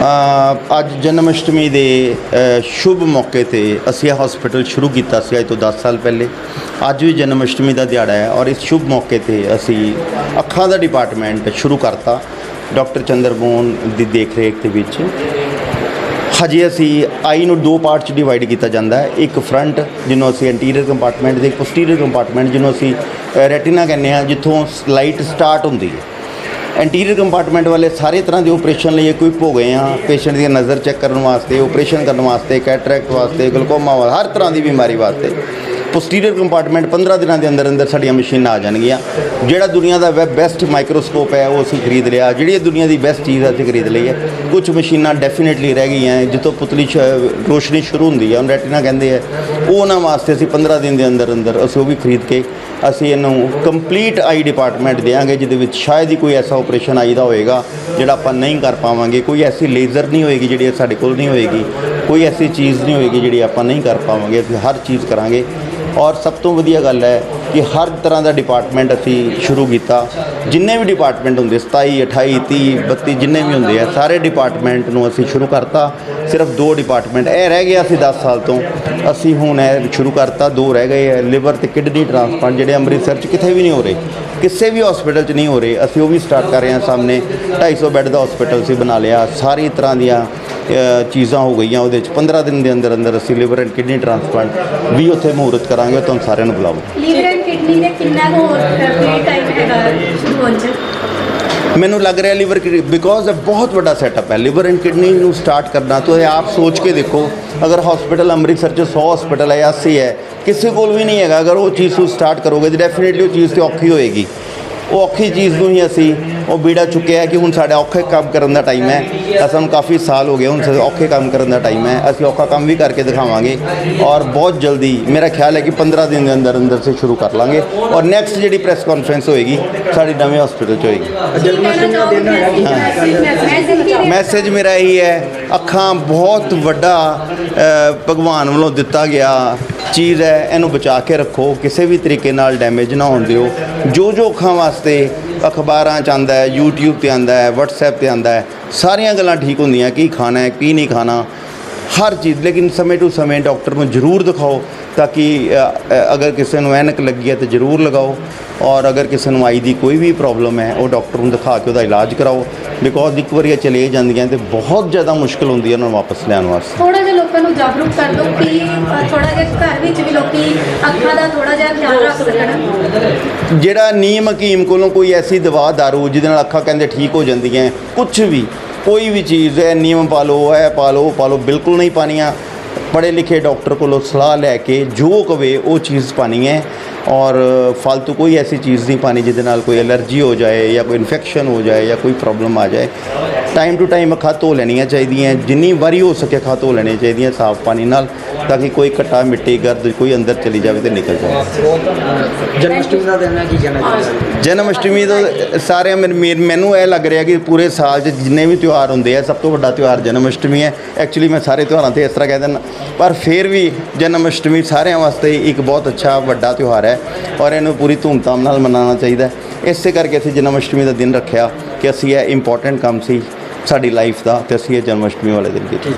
ਅੱਜ ਜਨਮ ਅਸ਼ਟਮੀ ਦੇ ਸ਼ੁਭ ਮੌਕੇ ਤੇ ਅਸੀਂ ਇਹ ਹਸਪੀਟਲ ਸ਼ੁਰੂ ਕੀਤਾ ਸੀ, ਅੱਜ ਤੋਂ 10 ਸਾਲ ਪਹਿਲੇ। ਅੱਜ ਵੀ ਜਨਮ ਅਸ਼ਟਮੀ ਦਾ ਦਿਹਾੜਾ ਹੈ ਔਰ ਇਸ ਸ਼ੁਭ ਮੌਕੇ ਤੇ ਅਸੀਂ ਅੱਖਾਂ ਦਾ ਡਿਪਾਰਟਮੈਂਟ ਸ਼ੁਰੂ ਕਰਤਾ, ਡਾਕਟਰ ਚੰਦਰਮੋਹਨ ਦੀ ਦੇਖ ਰੇਖ ਦੇ ਵਿੱਚ। ਹਜੇ ਅਸੀਂ ਆਈ ਨੂੰ ਦੋ ਪਾਰਟ ਚ ਡਿਵਾਈਡ ਕੀਤਾ ਜਾਂਦਾ ਹੈ, ਇੱਕ ਫਰੰਟ ਜਿਹਨੂੰ ਅਸੀਂ ਇੰਟੀਰੀਅਰ ਕੰਪਾਰਟਮੈਂਟ ਦੇ ਪੋਸਟੀਰੀਅਰ ਕੰਪਾਰਟਮੈਂਟ ਜਿਹਨੂੰ ਅਸੀਂ ਰੈਟੀਨਾ ਕਹਿੰਦੇ ਆ ਜਿੱਥੋਂ ਲਾਈਟ ਸਟਾਰਟ ਹੁੰਦੀ ਹੈ। ਇੰਟੀਰੀਅਰ ਕੰਪਾਰਟਮੈਂਟ ਵਾਲੇ ਸਾਰੇ ਤਰ੍ਹਾਂ ਦੇ ਆਪਰੇਸ਼ਨ ਲਈ ਇਕਵਿਪ ਹੋ ਗਏ ਆ ਪੇਸ਼ੈਂਟ ਦੀ ਨਜ਼ਰ ਚੈੱਕ ਕਰਨ ਵਾਸਤੇ ਆਪਰੇਸ਼ਨ ਕਰਨ ਵਾਸਤੇ ਕੈਟਰੈਕਟ ਵਾਸਤੇ ਗਲਕੋਮਾ ਵਾਸਤੇ, ਹਰ ਤਰ੍ਹਾਂ ਦੀ ਬਿਮਾਰੀ ਵਾਸਤੇ। ਪੋਸਟੀਰੀਅਰ ਕੰਪਾਰਟਮੈਂਟ 15 ਦਿਨਾਂ ਦੇ ਅੰਦਰ ਅੰਦਰ ਸਾਡੀਆਂ ਮਸ਼ੀਨਾਂ ਆ ਜਾਣਗੀਆਂ। ਜਿਹੜਾ ਦੁਨੀਆ ਦਾ ਵੈਬ ਬੈਸਟ ਮਾਈਕਰੋਸਕੋਪ ਹੈ, ਉਹ ਅਸੀਂ ਖਰੀਦ ਲਿਆ। ਜਿਹੜੀ ਦੁਨੀਆ ਦੀ ਬੈਸਟ ਚੀਜ਼ ਹੈ ਅਸੀਂ ਖਰੀਦ ਲਈ ਹੈ। ਕੁਝ ਮਸ਼ੀਨਾਂ ਡੈਫੀਨਿਟਲੀ ਰਹਿ ਗਈਆਂ ਜਿੱਥੋਂ ਪੁਤਲੀ ਸ਼- ਰੋਸ਼ਨੀ ਸ਼ੁਰੂ ਹੁੰਦੀ ਹੈ ਉਹ ਰੈਟੀਨਾ ਕਹਿੰਦੇ ਆ ਉਹ ਉਹਨਾਂ ਵਾਸਤੇ ਅਸੀਂ 15 ਦਿਨ ਦੇ ਅੰਦਰ ਅੰਦਰ ਅਸੀਂ ਉਹ ਵੀ ਖਰੀਦ ਕੇ ਅਸੀਂ ਇਹਨੂੰ ਕੰਪਲੀਟ ਆਈ ਡਿਪਾਰਟਮੈਂਟ ਦੇਵਾਂਗੇ ਜਿਹਦੇ ਵਿੱਚ ਸ਼ਾਇਦ ਹੀ ਕੋਈ ਐਸਾ ਆਪਰੇਸ਼ਨ ਆਈ ਦਾ ਹੋਏਗਾ, ਜਿਹੜਾ ਆਪਾਂ ਨਹੀਂ ਕਰ ਪਾਵਾਂਗੇ। ਕੋਈ ਐਸੀ ਲੇਜ਼ਰ ਨਹੀਂ ਹੋਏਗੀ ਜਿਹੜੀ ਸਾਡੇ ਕੋਲ ਨਹੀਂ ਹੋਏਗੀ। ਕੋਈ ਐਸੀ ਚੀਜ਼ ਨਹੀਂ ਹੋਏਗੀ ਜਿਹੜੀ ਆਪਾਂ ਨਹੀਂ ਕਰ ਪਾਵਾਂਗੇ। ਅਸੀਂ ਹਰ ਚੀਜ਼ ਕਰਾਂਗੇ। ਔਰ ਸਭ ਤੋਂ ਵਧੀਆ ਗੱਲ ਹੈ ਕਿ ਹਰ ਤਰ੍ਹਾਂ ਦਾ ਡਿਪਾਰਟਮੈਂਟ ਅਸੀਂ ਸ਼ੁਰੂ ਕੀਤਾ। ਜਿੰਨੇ ਵੀ ਡਿਪਾਰਟਮੈਂਟ ਹੁੰਦੇ 27 28 30 32 ਜਿੰਨੇ ਵੀ ਹੁੰਦੇ ਆ, ਸਾਰੇ ਡਿਪਾਰਟਮੈਂਟ ਨੂੰ ਅਸੀਂ ਸ਼ੁਰੂ ਕਰਤਾ। ਸਿਰਫ ਦੋ ਡਿਪਾਰਟਮੈਂਟ ਇਹ ਰਹਿ ਗਿਆ ਸੀ 10 ਸਾਲ ਤੋਂ। ਅਸੀਂ ਹੁਣ ਇਹ ਸ਼ੁਰੂ ਕਰਤਾ, ਦੋ ਰਹਿ ਗਏ ਹੈ ਲਿਵਰ ਤੇ ਕਿਡਨੀ ਟ੍ਰਾਂਸਪਲਾਂਟ ਜਿਹੜੇ ਅੰਮ੍ਰਿਤਸਰ 'ਚ ਕਿਤੇ ਵੀ ਨਹੀਂ ਹੋ ਰਹੇ। ਕਿਸੇ ਵੀ ਹਸਪੀਟਲ 'ਚ ਨਹੀਂ ਹੋ ਰਹੇ। ਅਸੀਂ ਉਹ ਵੀ ਸਟਾਰਟ ਕਰ ਰਹੇ ਹਾਂ ਸਾਹਮਣੇ। 250 ਬੈੱਡ ਦਾ ਹਸਪੀਟਲ ਸੀ ਬਣਾ ਲਿਆ। ਸਾਰੀ ਤਰ੍ਹਾਂ ਦੀਆਂ ਚੀਜ਼ਾਂ ਹੋ ਗਈਆਂ ਉਹਦੇ 'ਚ। 15 ਦਿਨ ਦੇ ਅੰਦਰ ਅੰਦਰ ਅਸੀਂ ਲਿਵਰ ਐਂਡ ਕਿਡਨੀ ਟ੍ਰਾਂਸਪਲਾਂਟ ਵੀ ਉੱਥੇ ਮੁਹੂਰਤ ਕਰਾਂਗੇ ਤੁਹਾਨੂੰ ਸਾਰਿਆਂ ਨੂੰ ਬੁਲਾਵਾਂਗੇ। ਲੀਵਰ ਐਂਡ ਕਿਡਨੀ ਦੇ ਕਿੰਨਾ ਕੁ ਹੋਰ ਟਾਈਮ ਹੈਗਾ ਸ਼ੁਰੂ ਹੋਣ ਮੈਨੂੰ ਲੱਗ ਰਿਹਾ ਲਿਵਰ ਬਿਕੋਜ਼ ਇਹ ਬਹੁਤ ਵੱਡਾ ਸੈਟਅਪ ਹੈ। ਲਿਵਰ ਐਂਡ ਕਿਡਨੀ ਨੂੰ ਸਟਾਰਟ ਕਰਨਾ ਤੁਸੀਂ ਆਪ ਸੋਚ ਕੇ ਦੇਖੋ ਅਗਰ ਹਸਪੀਟਲ ਅੰਮ੍ਰਿਤਸਰ 'ਚ 100 ਹਸਪੀਟਲ ਹੈ 80 ਹੈ ਕਿਸੇ ਕੋਲ ਵੀ ਨਹੀਂ ਹੈਗਾ। ਅਗਰ ਉਹ ਚੀਜ਼ ਨੂੰ ਸਟਾਰਟ ਕਰੋਗੇ ਤਾਂ ਡੈਫੀਨਿਟਲੀ ਉਹ ਚੀਜ਼ ਤੇ ਔਖੀ ਹੋਏਗੀ। ਉਹ ਔਖੀ ਚੀਜ਼ ਨੂੰ ਹੀ ਅਸੀਂ ਉਹ ਬੀੜਾ ਚੁੱਕਿਆ ਹੈ ਕਿ ਹੁਣ ਸਾਡਾ ਔਖੇ ਕੰਮ ਕਰਨ ਦਾ ਟਾਈਮ ਹੈ ਤਾਂ ਸਾਨੂੰ ਕਾਫੀ ਸਾਲ ਹੋ ਗਏ ਹੁਣ ਸਾਡੇ ਔਖੇ ਕੰਮ ਕਰਨ ਦਾ ਟਾਈਮ ਹੈ ਅਸੀਂ ਔਖਾ ਕੰਮ ਵੀ ਕਰਕੇ ਦਿਖਾਵਾਂਗੇ ਔਰ ਬਹੁਤ ਜਲਦੀ ਮੇਰਾ ਖਿਆਲ ਹੈ ਕਿ 15 ਦਿਨ ਦੇ ਅੰਦਰ ਅੰਦਰ ਸੇ ਸ਼ੁਰੂ ਕਰ ਲਾਂਗੇ ਔਰ ਨੈਕਸਟ ਜਿਹੜੀ ਪ੍ਰੈਸ ਕਾਨਫਰੰਸ ਹੋਏਗੀ ਸਾਡੀ ਨਵੇਂ ਹਸਪੀਟਲ 'ਚ ਹੋਏਗੀ ਜਨਮ ਦਾ ਦਿਨ ਹੈਗਾ ਮੈਸੇਜ ਮੇਰਾ ਇਹੀ ਹੈ ਅੱਖਾਂ ਬਹੁਤ ਵੱਡਾ ਭਗਵਾਨ ਵੱਲੋਂ ਦਿੱਤਾ ਗਿਆ ਚੀਜ਼ ਹੈ, ਇਹਨੂੰ ਬਚਾ ਕੇ ਰੱਖੋ, ਕਿਸੇ ਵੀ ਤਰੀਕੇ ਨਾਲ ਡੈਮੇਜ ਨਾ ਹੋਣ ਦਿਓ। ਜੋ ਜੋ ਅੱਖਾਂ ਵਾਸਤੇ ਅਖਬਾਰਾਂ 'ਚ ਆਉਂਦਾ ਹੈ, YouTube ਤੇ ਆਉਂਦਾ ਹੈ, WhatsApp ਤੇ ਆਉਂਦਾ ਹੈ, ਸਾਰੀਆਂ ਗੱਲਾਂ ਠੀਕ ਹੁੰਦੀਆਂ, ਕੀ ਖਾਣਾ ਹੈ, ਕੀ ਨਹੀਂ ਖਾਣਾ, ਹਰ ਚੀਜ਼। ਲੇਕਿਨ ਸਮੇਂ ਟੂ ਸਮੇਂ ਡਾਕਟਰ ਨੂੰ ਜ਼ਰੂਰ ਦਿਖਾਓ, ਤਾਂ ਕਿ ਅਗਰ ਕਿਸੇ ਨੂੰ ਐਨਕ ਲੱਗੀ ਹੈ ਤਾਂ ਜ਼ਰੂਰ ਲਗਾਓ। ਔਰ ਅਗਰ ਕਿਸੇ ਨੂੰ ਆਈ ਦੀ ਕੋਈ ਵੀ ਪ੍ਰੋਬਲਮ ਹੈ ਉਹ ਡਾਕਟਰ ਨੂੰ ਦਿਖਾ ਕੇ ਉਹਦਾ ਇਲਾਜ ਕਰਾਓ। ਬਿਕੋਜ਼ ਇੱਕ ਵਾਰੀ ਇਹ ਚਲੇ ਜਾਂਦੀਆਂ ਤੇ ਬਹੁਤ ਜ਼ਿਆਦਾ ਮੁਸ਼ਕਲ ਹੁੰਦੀ ਹੈ ਉਹਨਾਂ ਨੂੰ ਵਾਪਸ ਲਿਆਉਣ ਵਾਸਤੇ। ਥੋੜਾ ਜਿਹਾ ਲੋਕਾਂ ਨੂੰ ਜਾਗਰੂਕ ਕਰ ਦਿਓ ਕਿ ਥੋੜਾ ਜਿਹਾ ਘਰ ਵਿੱਚ ਵੀ ਲੋਕੀ ਅੱਖਾਂ ਦਾ ਥੋੜਾ ਜਿਹਾ ਖਿਆਲ ਰੱਖ ਸਕਣ ਜਿਹੜਾ ਨੀਮ ਹਕੀਮ ਕੋਲੋਂ ਕੋਈ ਐਸੀ ਦਵਾ ਦਾਰੂ ਜਿਹਦੇ ਨਾਲ ਅੱਖਾਂ ਕਹਿੰਦੇ ਠੀਕ ਹੋ ਜਾਂਦੀਆਂ ਕੁਝ ਵੀ ਕੋਈ ਵੀ ਚੀਜ਼ ਹੈ ਨੀਮ ਪਾ ਲਓ ਇਹ ਪਾ ਲਓ ਉਹ ਪਾ ਲਓ ਬਿਲਕੁਲ ਨਹੀਂ ਪਾਣੀਆਂ ਪੜ੍ਹੇ ਲਿਖੇ ਡਾਕਟਰ ਕੋਲੋਂ ਸਲਾਹ ਲੈ ਕੇ ਜੋ ਕਵੇ ਉਹ ਚੀਜ਼ ਪਾਣੀ ਹੈ। ਔਰ ਫालतू ਕੋਈ ਐਸੀ ਚੀਜ਼ ਨਹੀਂ ਪਾਣੀ ਜਿਹਦੇ ਨਾਲ ਕੋਈ ਐਲਰਜੀ ਹੋ ਜਾਏ ਜਾਂ ਕੋਈ ਇਨਫੈਕਸ਼ਨ ਹੋ ਜਾਏ ਜਾਂ ਕੋਈ ਪ੍ਰੋਬਲਮ ਆ ਜਾਏ। ਟਾਈਮ ਟੂ ਟਾਈਮ ਅੱਖਾਂ ਧੋ ਲੈਣੀਆਂ ਚਾਹੀਦੀਆਂ ਜਿੰਨੀ ਵਾਰੀ ਹੋ ਸਕੇ ਅੱਖਾਂ ਧੋ ਲੈਣੀਆਂ ਚਾਹੀਦੀਆਂ ਸਾਫ਼ ਪਾਣੀ ਨਾਲ ਤਾਂ ਕਿ ਕੋਈ ਘਟਾ ਮਿੱਟੀ ਗਰਦ ਕੋਈ ਅੰਦਰ ਚਲੀ ਜਾਵੇ ਤੇ ਨਿਕਲ ਜਾਵੇ। ਜਨਮਸ਼ਟਮੀ ਦਾ ਦਿਨ ਹੈ ਕੀ ਕਹਿਣਾ ਚਾਹੁੰਦੇ ਜਨਮ ਅਸ਼ਟਮੀ ਤੋਂ ਸਾਰਿਆਂ ਮੈਨ- ਇਹ ਲੱਗ ਰਿਹਾ ਕਿ ਪੂਰੇ ਸਾਲ 'ਚ ਜਿੰਨੇ ਵੀ ਤਿਉਹਾਰ ਹੁੰਦੇ ਆ ਸਭ ਤੋਂ ਵੱਡਾ ਤਿਉਹਾਰ ਜਨਮ ਅਸ਼ਟਮੀ ਹੈ। ਐਕਚੁਅਲੀ ਮੈਂ ਸਾਰੇ ਤਿਉਹਾਰਾਂ ਤੇ ਇਸ ਤਰ੍ਹਾਂ ਕਹਿ ਦਿੰਦਾ ਪਰ ਫਿਰ ਵੀ ਜਨਮ ਅਸ਼ਟਮੀ ਸਾਰਿਆਂ ਵਾਸਤੇ ਇੱਕ ਬਹੁਤ ਅੱਛਾ ਵੱਡਾ ਤਿਉਹਾਰ ਹੈ। ਔਰ ਇਹਨੂੰ ਪੂਰੀ ਧੂਮਧਾਮ ਨਾਲ ਮਨਾਉਣਾ ਚਾਹੀਦਾ ਇਸੇ ਕਰਕੇ ਅਸੀਂ ਜਨਮ ਅਸ਼ਟਮੀ ਦਾ ਦਿਨ ਰੱਖਿਆ ਕਿ ਅਸੀਂ ਇਹ ਇੰਪੋਰਟੈਂਟ ਕੰਮ ਸੀ ਸਾਡੀ ਲਾਈਫ ਦਾ ਤੇ ਅਸੀਂ ਇਹ ਜਨਮ ਅਸ਼ਟਮੀ ਵਾਲੇ ਦਿਨ ਕੀਤਾ।